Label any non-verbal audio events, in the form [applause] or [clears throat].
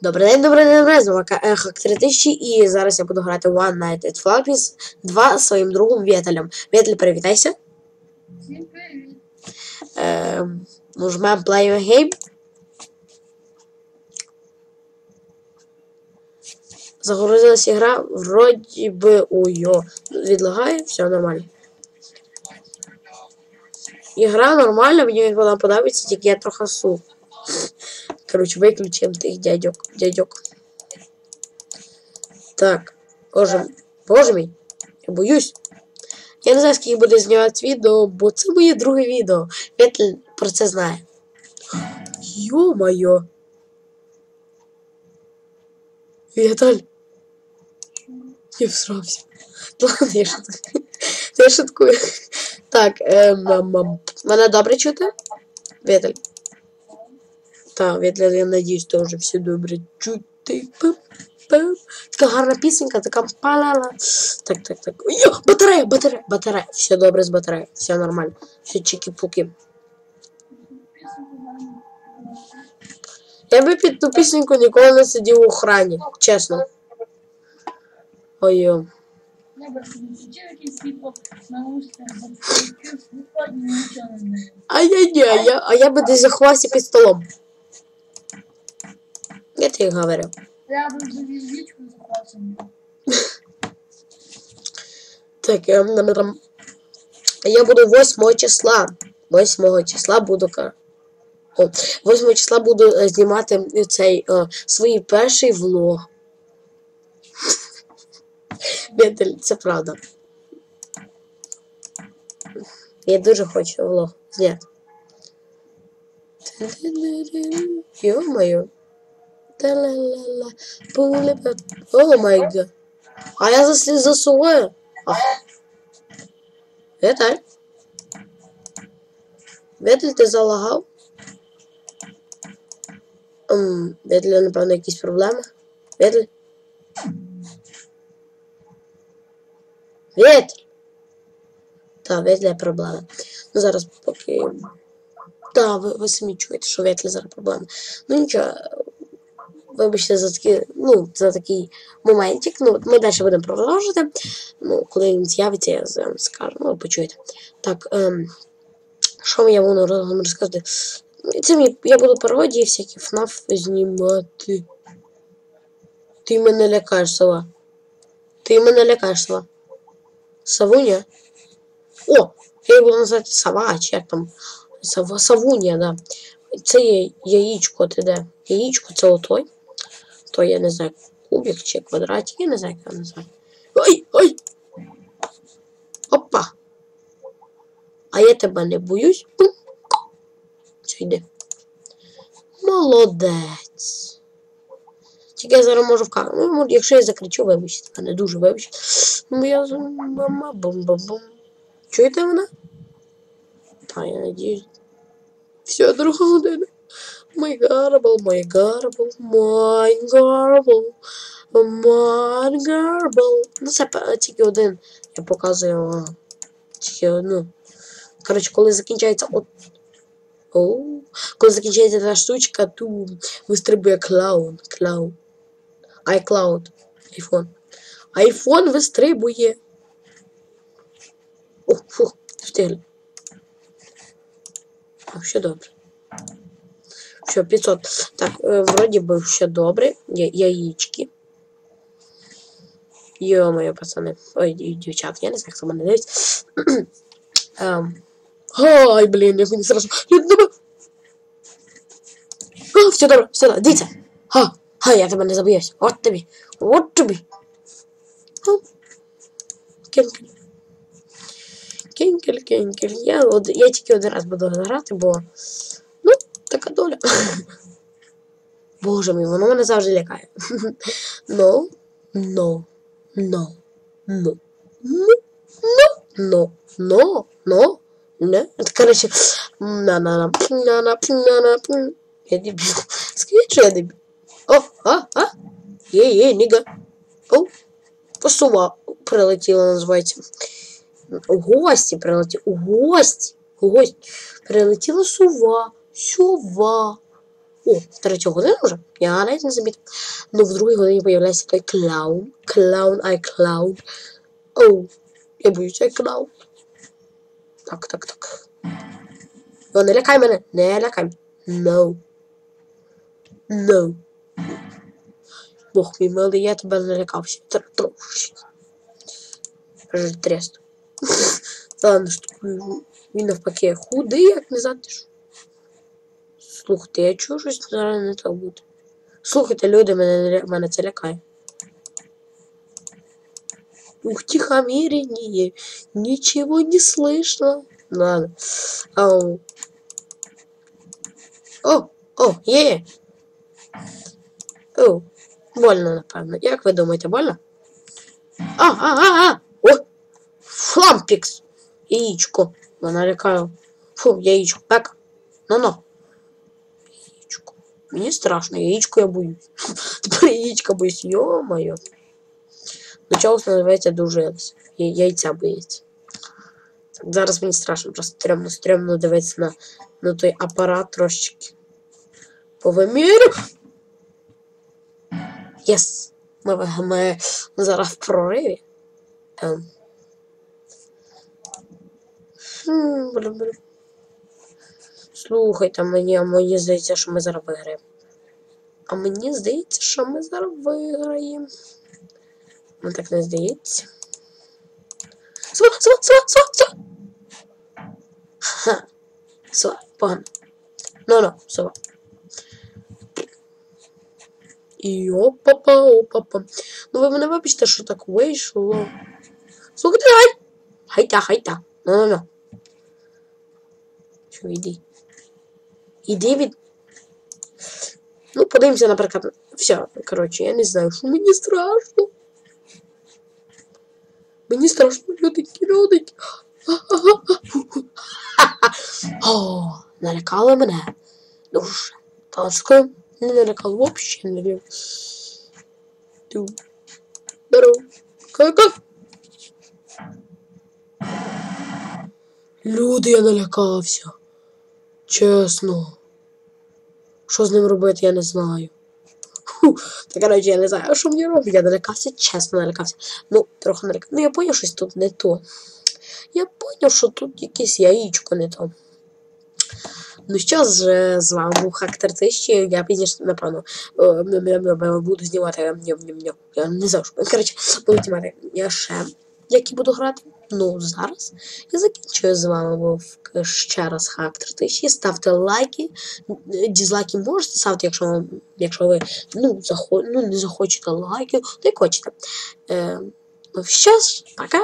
Добрий день, добрий день, добрий, з вами Ехо 3000 і зараз я буду грати One Night at Flappy's 2 зі своїм другом Вєтелем. Вєтель, привітайся. Всім привіт. Ем, Нажмемо Play a Game. Загрузилась ігра, вроді би уйо. Відлагає, все нормально. Ігра нормальна, мені вона подобається, тільки я трохи су. Короче, виключимо тих дядьок. дядьок. Так. Боже, боже мій. Я боюсь. Я не знаю, скільки буде знімати відео, бо це моє друге відео. Вєтль про це знає. Йо-моє. Віталь. Я всрався. Ладно, я шуткую. Я шуткую. Так, ем, ем, ем. мене добре чути? Віталь. Так, Віталь, я надіюсь, теж все добре чути. Така гарна пісенька, така палала. Так, так, так. Йо, батарея, батарея, батарея. Все добре з батареєю, все нормально. Все чики-пуки. Я би під ту пісеньку ніколи не сидів у охрані, чесно. Ой-ой. Я би включив якийсь світло на устя, включив світло і нічого не знаю. А я ні, а я, а я би десь заховався під столом. Я тобі говорю. Я би завів річку. Так, я, м, м, я буду 8 числа. 8 числа буду. О, 8 числа буду е, знімати цей е, свій перший влог. [laughs] Це правда. Я дуже хочу влог зняти. Ё-моё. О май гад. А я засліз засуваю. А. Віталь. Віталь, ти залагав? Ем, Віталь, напевно, якісь проблеми. Віталь. Віталь. Так, Віталя проблеми. Ну, зараз поки. Так, ви, ви самі чуєте, що Віталя зараз проблеми. Ну нічого. Вибачте за такий, ну, за такий моментик. Ну, ми далі будемо продовжувати. Ну, коли він з'явиться, я вам скажу. Ну, почуєте. Так, ем, що я вам розказати? Мені, я буду пародії всякі ФНАФ знімати. Ти мене лякаєш, сова. Ти мене лякаєш, сова. Савуня? О, я її буду називати сова, чи як там. Савуня, да. Це є яєчко, ти де? Яєчко це отой. То я не знаю, кубик чи квадратик, я не знаю, як його назвати. Ой, ой! Опа! А я тебе не боюсь. Все, йди. Молодець. Тільки я зараз можу в камеру. Ну, якщо я закричу, вибачте, мене дуже вибачте. Ну, я мама бум-бум-бум. Чуєте мене? Та, я надіюсь. Все, друга година. My garble, my garble, my garble, my garble. Ну, це пе- тільки один. Я показую вам. Тільки одну. Коротше, коли закінчається от. О, коли закінчається та штучка, то вистрибує клаун. Клаун. iCloud. iPhone. iPhone вистрибує. О, фух, встигли. А, все добре. Все, 500. Так, е, вроді би все добре. Я, яєчки. Йо-моє, пацани. Ой, дів- дівчат, я не знаю, [clears throat] хто мене [laughs] дивиться. Ем. Ай, блін, як мені сразу. А, все добре, все добре, дивіться. Ха, ха, я тебе не забоюсь. От тобі. От тобі. Кенкель. Кенкель, кенкель. Я, я тільки один раз буду грати, бо. Доля. Боже мій, воно мене завжди лякає. No, no, no, no, no, no, no, no. Это, короче, на на на на на на на на Я дебіл. Скажіть, що я дебіл. О, а, а. Є, ніга. О, посува прилетіла, називається. У гості прилетіла. У гості. У гості. Прилетіла сова. Сова. О, в третю годину вже? Я навіть не замітив. Ну, в другій годині появляється той клаун. Клаун, ай клаун. Оу, я боюся, ай клаун. Так, так, так. О, не лякай мене, не лякай. No. No. Бог мій милий, я тебе не лякався. Тр- Трошки. Аж трест. Ладно, штукую. Він навпаки худий, як не знати що. Слухайте, я чую щось зараз не так буде. Слухайте, люди, мене, мене це лякає. Утихомирение, ничего не слышно. Ладно. Ау. О, о, є. О, больно, напевно. Як ви думаєте, больно? А, а, а, а! О! Флампікс! Яєчко. Вона лякає. Фу, яєчко. Так. Ну-ну. Мені страшно, яєчко я боюсь. [laughs] Тепер яєчка боюсь. Йо-моє. Начало називається дожились. Я- Яйця зараз мені страшно, просто стрьомно, стрьомно дивитися на, на той апарат трошечки. Повимірю. Єс! Ми, ми зараз в прориві. Ем. Хм. Слухайте, мені, а мені здається, що ми зараз виграємо. А мені здається, що ми зараз виграємо. Ну так не здається. Сова, сова, сова, сова, сова. Ха. Сова, погано. Ну, ну, сова. І опа-па, опа-па. Ну ви мене вибачте, що так вийшло. Слухайте, гай! Хайта, хайта. Ну, ну, ну. Що, іди. Іди від... Ну, подивимося, наприклад. Все, коротше, я не знаю, що мені страшно. Мені страшно, люденькі, люденькі. О, налякали мене. Дуже. Ташко не налякали вообще не. Ту. Беру. Ка-ка. Люди, я налякався. Чесно. Що з ним робити, я не знаю. Фу, та коротше, я не знаю, що мені робити. Я налякався, чесно налякався. Ну, трохи налякався. Ну, я поняв, щось тут не то. Я поняв, що тут якесь яєчко не то. Ну що ж, з вами був Хактор Тисячі. Я пізніше, напевно, е, буду знімати. Я не знаю, що. Коротше, буду знімати. Я ще які буду грати. Ну, зараз я закінчую з вами був ще раз Хактор Тисячі. Ставте лайки. Дізлайки можете ставити, якщо, вам- якщо ви ну, захо... ну, не захочете лайків, то й хочете. Е, ну, що ж, пока.